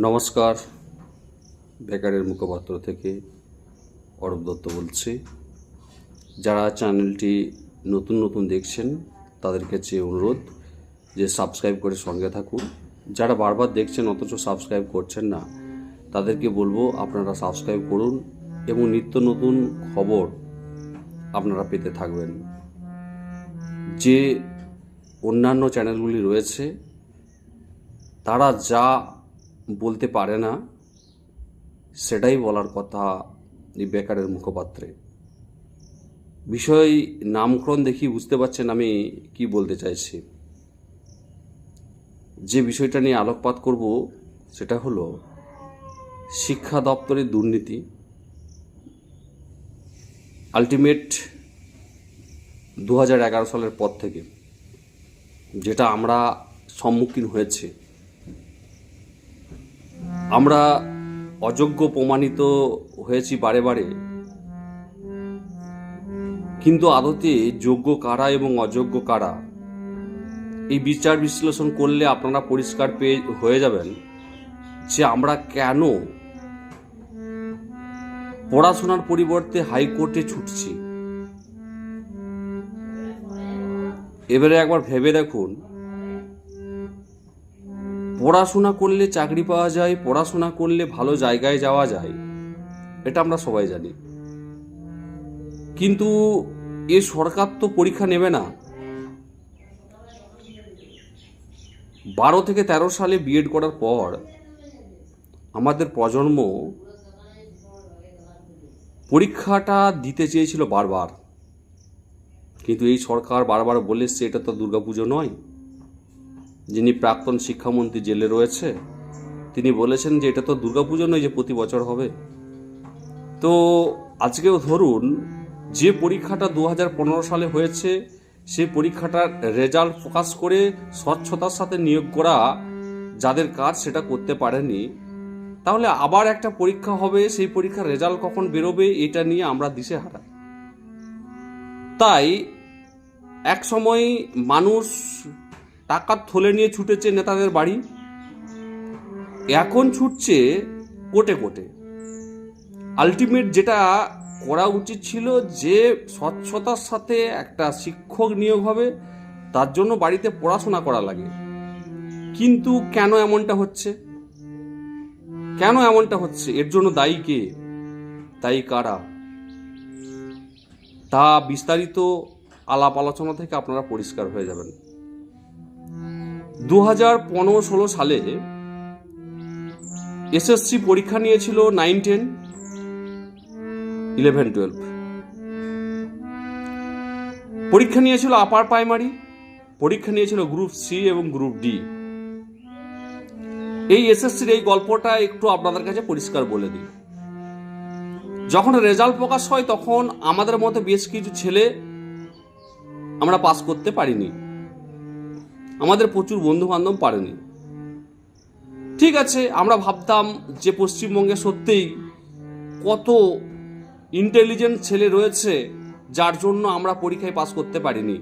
নমস্কার। বেকারের মুখপাত্র থেকে অরূপ দত্ত বলছি। যারা চ্যানেলটি নতুন নতুন দেখছেন, তাদের কাছে অনুরোধ যে সাবস্ক্রাইব করে সঙ্গে থাকুন। যারা বারবার দেখছেন অথচ সাবস্ক্রাইব করছেন না, তাদেরকে বলব আপনারা সাবস্ক্রাইব করুন এবং নিত্য নতুন খবর আপনারা পেতে থাকবেন। যে অন্যান্য চ্যানেলগুলি রয়েছে, তারা যা বলতে পারে না, সেটাই বলার কথা এই বেকারের মুখপাত্রে। বিষয় নামকরণ দেখি বুঝতে পারছেন আমি কি বলতে চাইছি। যে বিষয়টা নিয়ে আলোকপাত করব সেটা হলো শিক্ষা দপ্তরের দুর্নীতি। আলটিমেট দু হাজার এগারো সালের পর থেকে যেটা আমরা সম্মুখীন হয়েছে। আমরা অযোগ্য প্রমাণিত হয়েছি বারে বারে। কিন্তু আদতে যোগ্য কারা এবং অযোগ্য কারা? এই বিচার বিশ্লেষণ করলে আপনারা পরিষ্কার পেয়ে হয়ে যাবেন যে আমরা কেন পড়াশোনার পরিবর্তে হাইকোর্টে ছুটছি। এবারে একবার ভেবে দেখুন পড়াশোনা করলে চাকরি পাওয়া যায়, পড়াশোনা করলে ভালো জায়গায় যাওয়া যায়। এটা আমরা সবাই জানি। কিন্তু এ সরকার তো পরীক্ষা নেবে না। বারো থেকে তেরো সালে বিএড করার পর আমাদের প্রজন্ম পরীক্ষাটা দিতে চেয়েছিল বারবার। কিন্তু এই সরকার বারবার বলে এসছে, এটা তো দুর্গাপুজো নয়। যিনি প্রাক্তন শিক্ষামন্ত্রী জেলে রয়েছে, তিনি বলেছেন যে এটা তো দুর্গাপুজো নয় যে প্রতি বছর হবে। তো আজকেও ধরুন, যে পরীক্ষাটা দু হাজার পনেরো সালে হয়েছে, সেই পরীক্ষাটার রেজাল্ট প্রকাশ করে স্বচ্ছতার সাথে নিয়োগ করা যাদের কাজ সেটা করতে পারেনি, তাহলে আবার একটা পরীক্ষা হবে, সেই পরীক্ষার রেজাল্ট কখন বেরোবে, এটা নিয়ে আমরা দিশে হারা তাই এক সময় মানুষ টাকার থলে নিয়ে ছুটেছে নেতাদের বাড়ি। এখন ছুটছে কোটে কোটে। আলটিমেট যেটা করা উচিত ছিল যে স্বচ্ছতার সাথে একটা শিক্ষক নিয়োগ হবে, তার জন্য বাড়িতে পড়াশোনা করা লাগে। কিন্তু কেন এমনটা হচ্ছে? কেন এমনটা হচ্ছে? এর জন্য দায়ী কে? দায়ী কারা? তা বিস্তারিত আলাপ আলোচনা থেকে আপনারা পরিষ্কার হয়ে যাবেন। দু হাজার পনেরো ষোলো সালে এসএসসি পরীক্ষা নিয়েছিল নাইন, টেন, ইলেভেন, টুয়েলভ। পরীক্ষা নিয়েছিল আপার প্রাইমারি, পরীক্ষা নিয়েছিল গ্রুপ সি এবং গ্রুপ ডি। এই এসএসসির এই গল্পটা একটু আপনাদের কাছে পরিষ্কার বলে দিই। যখন রেজাল্ট প্রকাশ হয়, তখন আমাদের মতো বেশ কিছু ছেলে আমরা পাস করতে পারিনি। আমাদের প্রচুর বন্ধু বান্ধব পারেনি। ঠিক আছে, আমরা ভাবতাম যে পশ্চিমবঙ্গে সত্যিই কত ইন্টেলিজেন্ট ছেলে রয়েছে যার জন্য আমরা পরীক্ষায় পাস করতে পারিনি।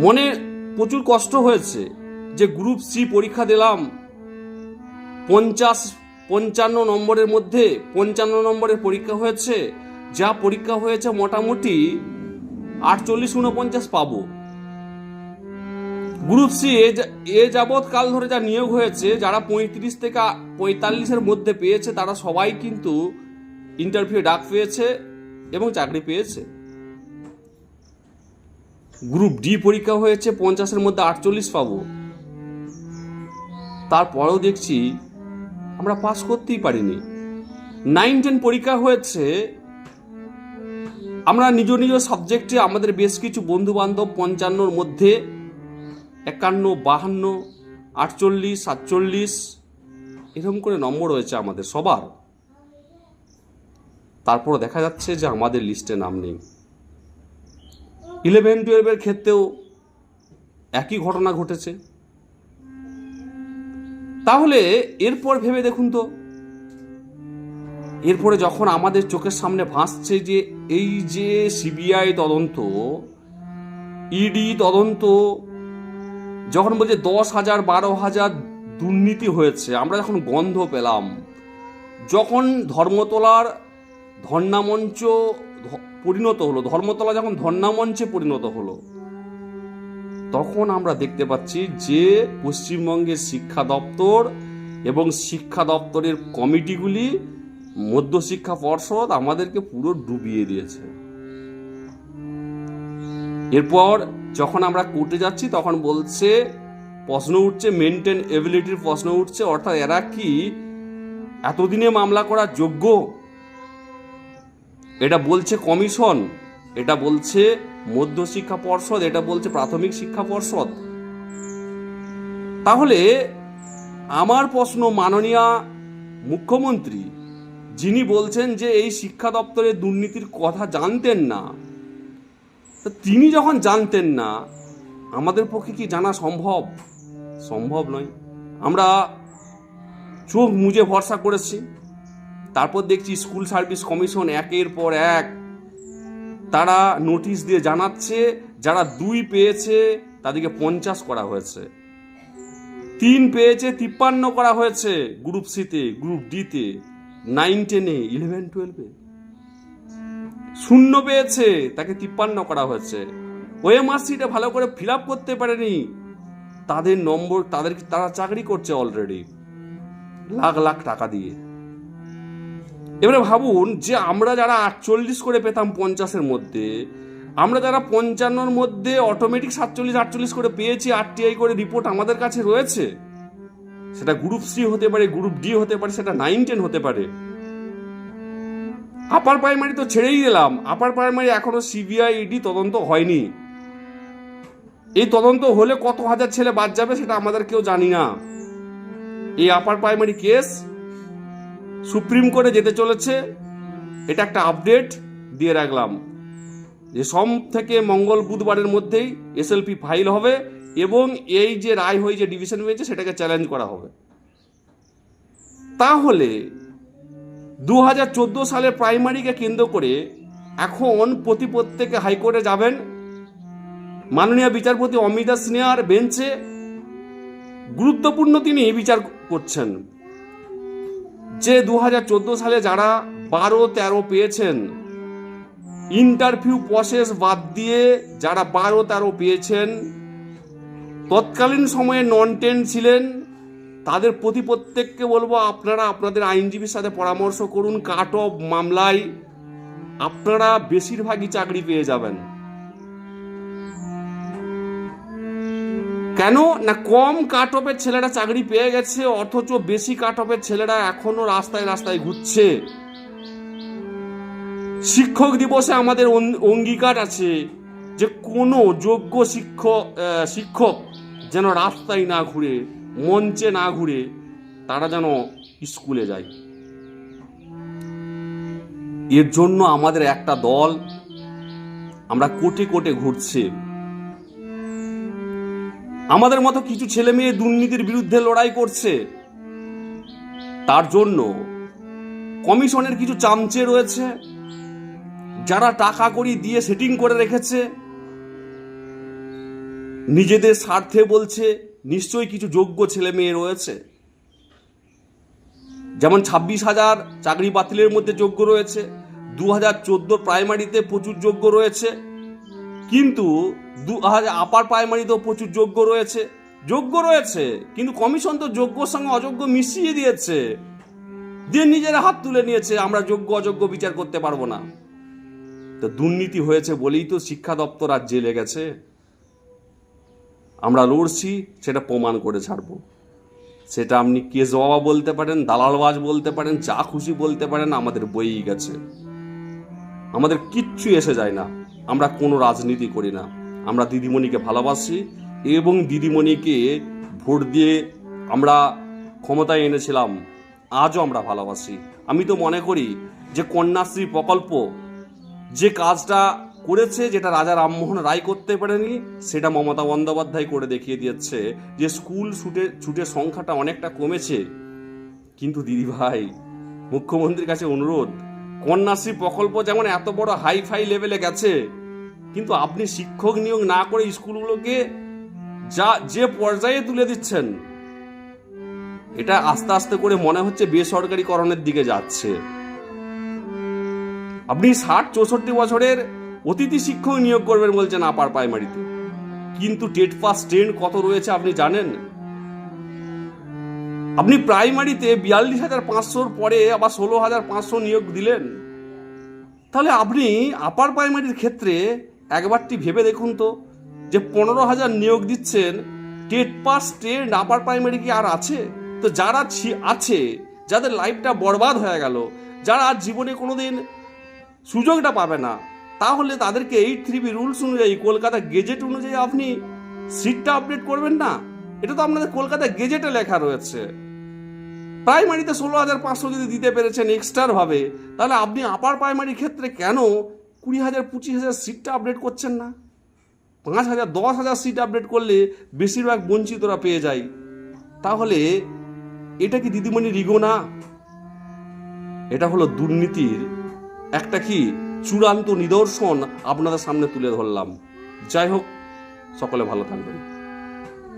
মনে প্রচুর কষ্ট হয়েছে যে গ্রুপ সি পরীক্ষা দিলাম, পঞ্চাশ, পঞ্চান্ন নম্বরের মধ্যে পঞ্চান্ন নম্বরের পরীক্ষা হয়েছে, যা পরীক্ষা হয়েছে মোটামুটি আটচল্লিশ উনপঞ্চাশ পাবো। গ্রুপ সি, এ যাবৎ কাল ধরে যা নিয়োগ হয়েছে, যারা পঁয়ত্রিশ থেকে পঁয়তাল্লিশের মধ্যে পেয়েছে, তারা সবাই কিন্তু ইন্টারভিউ ডাক পেয়েছে এবং চাকরি পেয়েছে। গ্রুপ ডি পরীক্ষা হয়েছে পঞ্চাশের মধ্যে আটচল্লিশ পাবো। তারপরেও দেখছি আমরা পাস করতেই পারিনি। নাইন টেন পরীক্ষা হয়েছে। আমরা নিজ নিজ সাবজেক্টে আমাদের বেশ কিছু বন্ধু বান্ধব পঞ্চান্নর মধ্যে একান্ন, বাহান্ন, আটচল্লিশ, সাতচল্লিশ, এরকম করে নম্বর রয়েছে আমাদের সবার। তারপর দেখা যাচ্ছে যে আমাদের লিস্টে নাম নেই। ইলেভেন, টুয়েলভের ক্ষেত্রেও একই ঘটনা ঘটেছে। তাহলে এরপর ভেবে দেখুন তো। এরপরে যখন আমাদের চোখের সামনে ভাসছে যে এই যে সিবিআই তদন্ত, ইডি তদন্ত যখন বলছে দশ হাজার, বারো হাজার দুর্নীতি হয়েছে, আমরা যখন গন্ধ পেলাম, যখন ধর্মতলার ধর্ণামঞ্চ পরিণত হলো, ধর্মতলা যখন ধর্ণামঞ্চে পরিণত হলো, তখন আমরা দেখতে পাচ্ছি যে পশ্চিমবঙ্গের শিক্ষা দপ্তর এবং শিক্ষা দপ্তরের কমিটিগুলি মধ্যশিক্ষা পর্ষদ আমাদেরকে পুরো ডুবিয়ে দিয়েছে। এরপর যখন আমরা কোর্টে যাচ্ছি, তখন বলছে, প্রশ্ন উঠছে মেনটেন এবিলিটির প্রশ্ন উঠছে, অর্থাৎ এরা কি এতদিনে মামলা করার যোগ্য? এটা বলছে কমিশন এটা বলছে মধ্য শিক্ষা পর্ষদ, এটা বলছে প্রাথমিক শিক্ষা পর্ষদ। তাহলে, আমার প্রশ্ন মাননীয় মুখ্যমন্ত্রী, যিনি বলছেন যে এই শিক্ষা দপ্তরের দুর্নীতির কথা জানতেন না তা তিনি যখন জানতেন না, আমাদের পক্ষে কি জানা সম্ভব? সম্ভব নয়। আমরা চোখ মুজে ভরসা করেছি। তারপর দেখছি স্কুল সার্ভিস কমিশন একের পর এক তারা নোটিশ দিয়ে জানাচ্ছে, যারা দুই পেয়েছে, তাদেরকে পঞ্চাশ করা হয়েছে। তিন পেয়েছে, তিপ্পান্ন করা হয়েছে। গ্রুপ সিতে, গ্রুপ ডিতে, নাইন টেনে, ইলেভেন, টুয়েলভে। শূন্য পেয়েছে, তাকে তিপ্পান্ন করা হয়েছে। ওএমআরসিটা ভালো করে ফিল আপ করতে পারেনি। তাদের নম্বর, তাদের তারা চাকরি করছে অলরেডি লাখ লাখ টাকা দিয়ে। এবারে ভাবুন যে আমরা যারা আটচল্লিশ করে পেতাম পঞ্চাশের মধ্যে, আমরা যারা পঞ্চান্নর মধ্যে অটোমেটিক সাতচল্লিশ, আটচল্লিশ করে পেয়েছি, আরটিআই করে রিপোর্ট আমাদের কাছে রয়েছে, সেটা গ্রুপ সি হতে পারে গ্রুপ ডি হতে পারে, সেটা নাইন টেন হতে পারে। আপার প্রাইমারি তো ছেড়েই দিলাম। আপার প্রাইমারি এখনও সিবিআই ইডি তদন্ত হয়নি। এই তদন্ত হলে কত হাজার ছেলে বাদ যাবে সেটা আমাদের কেউ জানি না। এই আপার প্রাইমারি কেস সুপ্রিম কোর্টে যেতে চলেছে। এটা একটা আপডেট দিয়ে রাখলাম। যে সোম থেকে মঙ্গল বুধবারের মধ্যেই এসএলপি ফাইল হবে এবং এই যে রায় হয়ে যে ডিভিশন হয়েছে সেটাকে চ্যালেঞ্জ করা হবে। তাহলে দু হাজার চোদ্দ সালের প্রাইমারিকে কেন্দ্র করে এখন প্রতি প্রত্যেকে হাইকোর্টে যাবেন। মাননীয় বিচারপতি অমিতা সিনহার বেঞ্চে গুরুত্বপূর্ণ তিনি বিচার করছেন। যে দু হাজার চোদ্দ সালে যারা বারো তেরো পেয়েছেন ইন্টারভিউ প্রসেস বাদ দিয়ে যারা বারো তেরো পেয়েছেন, তৎকালীন সময়ে নন টেন ছিলেন তাদের প্রতি প্রত্যেককে বলব, আপনারা আপনাদের আইনজীবীর সাথে পরামর্শ করুন, কাট অফ মামলায় আপনারা বেশিরভাগই চাকরি পেয়ে যাবেন। কেন? না, কম কাট অফের ছেলেরা চাকরি পেয়ে গেছে, অথচ বেশি কাট অফের ছেলেরা এখনও রাস্তায় রাস্তায় ঘুরছে। শিক্ষক দিবসে আমাদের অঙ্গীকার আছে যে কোনো যোগ্য শিক্ষক শিক্ষক যেন রাস্তায় না ঘুরে। মঞ্চে না ঘুরে তারা যেন স্কুলে যায়। এর জন্য আমাদের একটা দল আমরা কোটে কোটে ঘুরছে। আমাদের মতো কিছু ছেলে মেয়ে দুর্নীতির বিরুদ্ধে লড়াই করছে। তার জন্য কমিশনের কিছু চামচে রয়েছে। যারা টাকা করি দিয়ে সেটিং করে রেখেছে। নিজেদের স্বার্থে বলছে নিশ্চয়ই কিছু যোগ্য ছেলে মেয়ে রয়েছে। যেমন ছাব্বিশ হাজার চাকরি বাতিলের মধ্যে যোগ্য রয়েছে, দু হাজার চোদ্দ প্রাইমারিতে প্রচুর যোগ্য রয়েছে, কিন্তু দু হাজার আপার প্রাইমারিতেও প্রচুর যোগ্য রয়েছে। যোগ্য রয়েছে, কিন্তু কমিশন তো যোগ্যর সঙ্গে অযোগ্য মিশিয়ে দিয়েছে। দিয়ে নিজেরা হাত তুলে নিয়েছে, আমরা যোগ্য অযোগ্য বিচার করতে পারব না। তো দুর্নীতি হয়েছে বলেই তো শিক্ষা দপ্তর আর জেলে গেছে। আমরা লড়ছি, সেটা প্রমাণ করে ছাড়বো। সেটা আপনি কেস বাবা বলতে পারেন দালালবাজ বলতে পারেন, যা খুশি বলতে পারেন, আমাদের বইই গেছে। আমাদের কিচ্ছু এসে যায় না। আমরা কোনো রাজনীতি করি না। আমরা দিদিমণিকে ভালোবাসি এবং দিদিমণিকে ভোট দিয়ে আমরা ক্ষমতায় এনেছিলাম, আজও আমরা ভালোবাসি। আমি তো মনে করি যে কন্যাশ্রী প্রকল্প যে কাজটা করেছে, যেটা রাজা রামমোহন রায় করতে পারেনি, সেটা মমতা বন্দ্যোপাধ্যায় করে দেখিয়ে দিয়েছে যে স্কুল ছুটে, ছুটের সংখ্যাটা অনেকটা কমেছে। কিন্তু দিদিভাই মুখ্যমন্ত্রীর কাছে অনুরোধ, কন্যাশ্রী প্রকল্প যেমন এত বড় হাই ফাই লেভেলে গেছে, কিন্তু আপনি শিক্ষক নিয়োগ না করে স্কুলগুলোকে যা, যে পর্যায়ে তুলে দিচ্ছেন, এটা আস্তে আস্তে করে মনে হচ্ছে বেসরকারিকরণের দিকে যাচ্ছে। আপনি ষাট, চৌষট্টি বছরের অতিথি শিক্ষক নিয়োগ করবেন বলছেন আপার প্রাইমারিতে। কিন্তু টেট পাস ট্রেন্ড কত রয়েছে আপনি জানেন? আপনি প্রাইমারিতে বিয়াল্লিশ হাজার পাঁচশোর পরে আবার ষোলো হাজার পাঁচশো নিয়োগ দিলেন। তাহলে আপনি আপার প্রাইমারির ক্ষেত্রে একবারটি ভেবে দেখুন তো যে পনেরো হাজার নিয়োগ দিচ্ছেন, TET pass trained upper primary কি আর আছে? তো যারা আছে, যাদের লাইফটা বরবাদ হয়ে গেল, যারা আর জীবনে কোনোদিন সুযোগটা পাবে না তাহলে তাদেরকে এইট থ্রি বি রুলস অনুযায়ী, কলকাতা গেজেট অনুযায়ী আপনি সিটটা আপডেট করবেন না? এটা তো আপনাদের কলকাতা গেজেটে লেখা রয়েছে। প্রাইমারিতে ষোলো হাজার পাঁচশো যদি দিতে পেরেছেন এক্সট্রার ভাবে, তাহলে আপনি আপার প্রাইমারির ক্ষেত্রে কেন কুড়ি হাজার, পঁচিশ হাজার সিটটা আপডেট করছেন না? পাঁচ হাজার, দশ হাজার সিট আপডেট করলে বেশিরভাগ বঞ্চিতরা পেয়ে যায়। তাহলে এটা কি দিদিমণি রিগো না? এটা হলো দুর্নীতির একটা কি চূড়ান্ত নিদর্শন আপনাদের সামনে তুলে ধরলাম। যাই হোক সকলে ভালো থাকবেন।